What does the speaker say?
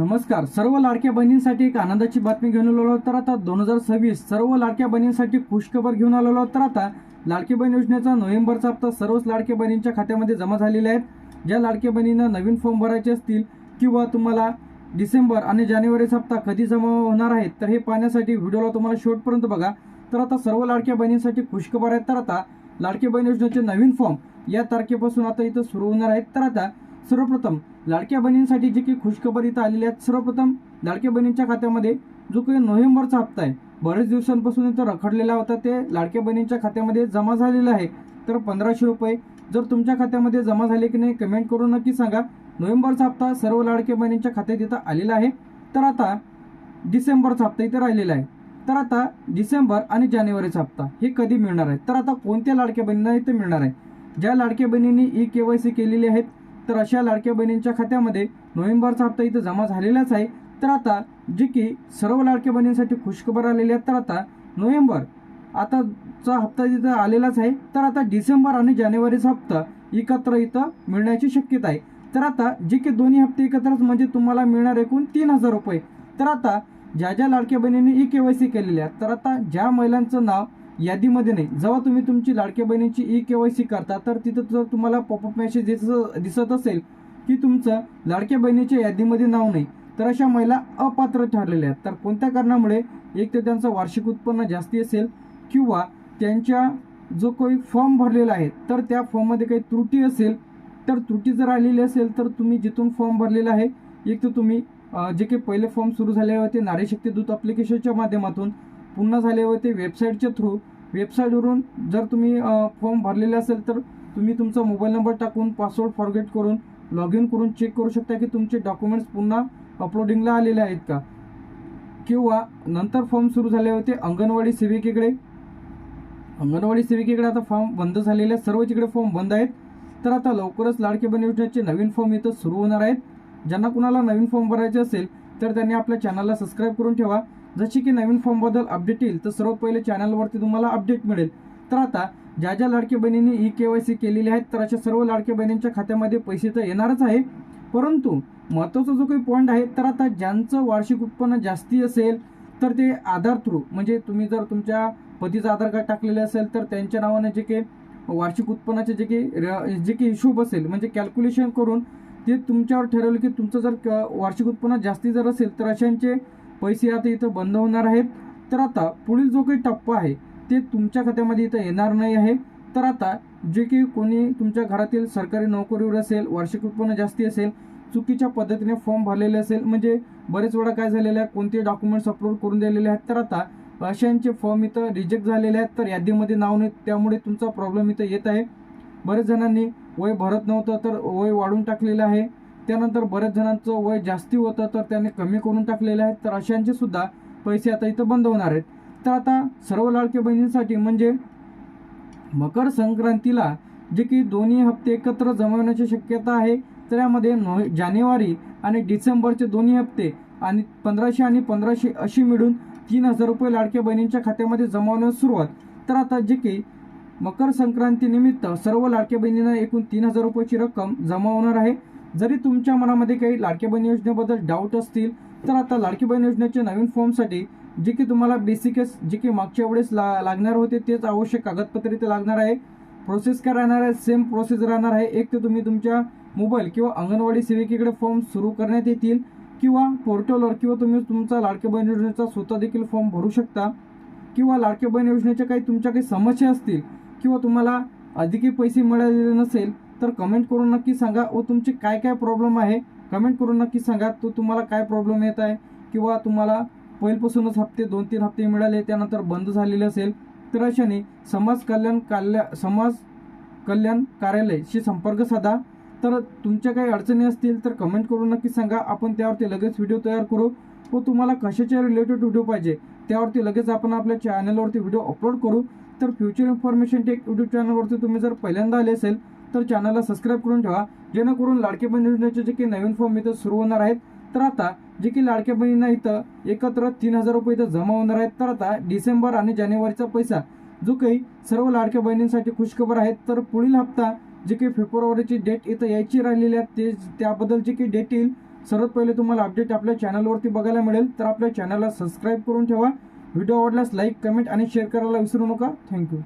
नमस्कार. सर्व लाडक्या बहिणींसाठी एक आनंदाची बातमी घेऊन आलेलो तर आता दोन हजार सव्वीस सर्व लाडक्या बहिणींसाठी खुशखबर घेऊन आलेलो तर आता लाडकी बहीण योजनेचा नोव्हेंबरचा हप्ता सर्वच लाडक्या बहिणींच्या खात्यामध्ये जमा झालेले आहेत. ज्या लाडक्या बहिणींना नवीन फॉर्म भरायचे असतील किंवा तुम्हाला डिसेंबर आणि जानेवारीचा हप्ता कधी जमा होणार आहे तर हे पाहण्यासाठी व्हिडिओला तुम्हाला शेवटपर्यंत बघा. तर आता सर्व लाडक्या बहिणींसाठी खुशखबर आहेत. तर आता लाडकी बहीण योजनेचे नवीन फॉर्म या तारखेपासून आता इथं सुरू होणार आहेत. तर आता सर्वप्रथम लाडक्या बहिणींसाठी जी काही खुशखबर इथं आलेली आहेत सर्वप्रथम लाडक्या बहिणींच्या खात्यामध्ये जो काही नोव्हेंबरचा हप्ता आहे बरेच दिवसांपासून इथं रखडलेला होता ते लाडक्या बहिणींच्या खात्यामध्ये जमा झालेला आहे. तर पंधराशे रुपये जर तुमच्या खात्यामध्ये जमा झाले की नाही कमेंट करून नक्की सांगा. नोव्हेंबरचा हप्ता सर्व लाडक्या बहिणींच्या खात्यात इथं आलेला आहे. तर आता डिसेंबरचा हप्ता इथे राहिलेला आहे. तर आता डिसेंबर आणि जानेवारीचा हप्ता हे कधी मिळणार आहे? तर आता कोणत्या लाडक्या बहिणींना इथे मिळणार आहे? ज्या लाडक्या बहिणींनी ई के वाय सी केलेली आहेत तर अशा लाडक्या बहिणींच्या खात्यामध्ये नोव्हेंबरचा हप्ता इथं जमा झालेलाच आहे. तर आता जे की सर्व लाडक्या बहिणींसाठी खुशखबर आलेली आहे तर आता नोव्हेंबर आताचा हप्ता तिथं आलेलाच आहे. तर आता डिसेंबर आणि जानेवारीचा हप्ता एकत्र इथं मिळण्याची शक्यता आहे. तर आता जे की दोन्ही हप्ते एकत्रच म्हणजे तुम्हाला मिळणार एकूण तीन हजार रुपये. तर आता ज्या ज्या लाडक्या बहिणींनी ई के वाय सी केलेली आहे तर आता ज्या महिलांचं नाव यादीमध्ये नाही. जेव्हा तुम्ही तुमची लाडक्या बहिणीची ई के वाय सी करता तर तिथं जर तुम्हाला पॉपअप मेसेज दिसत दिसत असेल की तुमचं लाडक्या बहिणीच्या यादीमध्ये नाव नाही तर अशा महिला अपात्र ठरलेल्या आहेत. तर कोणत्या कारणामुळे एक तर त्यांचं वार्षिक उत्पन्न जास्ती असेल किंवा त्यांच्या जो काही फॉर्म भरलेला आहे तर त्या फॉर्ममध्ये काही त्रुटी असेल तर त्रुटी जर आलेली असेल तर तुम्ही जिथून फॉर्म भरलेला आहे एक तर तुम्ही जे काही पहिले फॉर्म सुरू झाले होते नारी शक्ती दूत अप्लिकेशनच्या माध्यमातून पुन्हा झाले होते वेबसाईटच्या थ्रू वेबसाईटवरून जर तुम्ही फॉर्म भरलेले असेल तर तुम्ही तुमचा मोबाईल नंबर टाकून पासवर्ड फॉरगेट करून लॉग इन करून चेक करू शकता की तुमचे डॉक्युमेंट्स पुन्हा अपलोडिंगला आलेले आहेत का? किंवा नंतर फॉर्म सुरू झाले होते अंगणवाडी सेविकेकडे. अंगणवाडी सेविकेकडे आता फॉर्म बंद झालेले आहेत. सर्व तिकडे फॉर्म बंद आहेत तर आता लवकरच लाडके बन योजनेचे नवीन फॉर्म इथं सुरू होणार आहेत. ज्यांना कुणाला नवीन फॉर्म भरायचे असेल तर त्यांनी आपल्या चॅनलला सबस्क्राईब करून ठेवा. जशी की नवीन फॉर्मबद्दल अपडेट येईल तर सर्वात पहिले चॅनलवरती तुम्हाला अपडेट मिळेल. तर आता ज्या ज्या लाडक्या बहिणींनी ई के वाय सी केलेली आहेत तर अशा सर्व लाडक्या बहिणींच्या खात्यामध्ये पैसे तर येणारच आहे. परंतु महत्त्वाचा जो काही पॉईंट आहे तर आता ज्यांचं वार्षिक उत्पन्न जास्ती असेल तर ते आधार थ्रू म्हणजे तुम्ही जर तुमच्या पतीचं आधार कार्ड टाकलेलं असेल तर त्यांच्या नावाने जे काही वार्षिक उत्पन्नाचे जे काही र- जे काही हिशोब असेल म्हणजे कॅल्क्युलेशन करून ते तुमच्यावर ठरवलं की तुमचं जर क- वार्षिक उत्पन्न जास्ती जर असेल तर अशांचे पैसे आता इथं बंद होणार आहेत. तर आता पुढील जो काही टप्पा आहे ते तुमच्या खात्यामध्ये इथं येणार नाही आहे. तर आता जे काही कोणी तुमच्या घरातील सरकारी नोकरीवर असेल वार्षिक उत्पन्न जास्ती असेल चुकीच्या पद्धतीने फॉर्म भरलेले असेल म्हणजे बरेच वेळा काय झालेलं आहे कोणते डॉक्युमेंट्स अपलोड करून दिलेले आहेत. तर आता अशांचे फॉर्म इथं रिजेक्ट झालेले आहेत तर यादीमध्ये नाव नाही त्यामुळे तुमचा प्रॉब्लेम इथं येत आहे. बरेच जणांनी वय भरत नव्हतं तर वय वाढून टाकलेलं आहे. त्यानंतर बऱ्याच जणांचं वय जास्ती होतं तर त्याने कमी करून टाकलेलं आहे तर अशांचे सुद्धा पैसे आता इथं बंद होणार आहेत. तर आता सर्व लाडक्या बहिणींसाठी म्हणजे मकर संक्रांतीला जे की दोन्ही हप्ते एकत्र जमवण्याची शक्यता आहे तर यामध्ये नो जानेवारी आणि डिसेंबरचे दोन्ही हप्ते आणि पंधराशे आणि पंधराशे अशी मिळून तीन हजार रुपये लाडक्या बहिणींच्या खात्यामध्ये जमावण्यास सुरुवात. तर आता जे की मकर संक्रांतीनिमित्त सर्व लाडक्या बहिणींना एकूण तीन हजार रुपयाची रक्कम जमा होणार आहे. जरी तुमच्या मनामध्ये काही लाडक्या बहीण योजनेबद्दल डाऊट असतील तर आता लाडकी बहीण योजनेच्या नवीन फॉर्मसाठी जे की तुम्हाला बेसिकच जे की मागच्या वेळेस ला लागणार होते तेच आवश्यक कागदपत्रे ते लागणार आहे. प्रोसेस काय राहणार आहे? सेम प्रोसेस राहणार आहे. एक तर तुम्ही तुमच्या मोबाईल किंवा अंगणवाडी सेविकेकडे फॉर्म सुरू करण्यात येतील किंवा पोर्टलवर किंवा तुम्ही तुमचा लाडक्या बहीण योजनेचा स्वतः देखील फॉर्म भरू शकता. किंवा लाडक्या बहीण योजनेच्या काही तुमच्या काही समस्या असतील किंवा तुम्हाला अधिकही पैसे मिळालेले नसेल तर कमेंट करून नक्की सांगा. व तुमचे काय काय प्रॉब्लेम आहे कमेंट करून नक्की सांगा. तो तुम्हाला काय प्रॉब्लेम येत आहे किंवा तुम्हाला पहिल्यापासूनच हप्ते दोन तीन हप्ते मिळाले त्यानंतर बंद झालेले असेल तर अशाने समाज कल्याण कल्या समाज कल्याण कार्यालयशी संपर्क साधा. तर तुमच्या काही अडचणी असतील तर कमेंट करून नक्की सांगा. आपण त्यावरती लगेच व्हिडिओ तयार करू. व तुम्हाला कशाच्या रिलेटेड व्हिडिओ पाहिजे त्यावरती लगेच आपण आपल्या चॅनलवरती व्हिडिओ अपलोड करू. तर फ्युचर इन्फॉर्मेशन टेक यूट्यूब चॅनलवरती तुम्ही जर पहिल्यांदा आले असेल तर चॅनलला सबस्क्राईब करून ठेवा. जेणेकरून लाडके बहीण योजनेचे जे काही नवीन फॉर्म इथं सुरू होणार आहेत तर आता जे की लाडक्या बहिणींना इथं एकत्र तीन हजार रुपये इथं जमा होणार आहेत तर आता डिसेंबर आणि जानेवारीचा पैसा जो काही सर्व लाडक्या बहिणींसाठी खुशखबर आहे तर पुढील हप्ता जे काही फेब्रुवारीची डेट इथं यायची राहिलेली आहे ते त्याबद्दल जे काही डेट येईल सर्वात पहिले तुम्हाला अपडेट आपल्या चॅनलवरती बघायला मिळेल. तर आपल्या चॅनलला सबस्क्राईब करून ठेवा. व्हिडिओ आवडल्यास लाईक कमेंट आणि शेअर करायला विसरू नका. थँक्यू.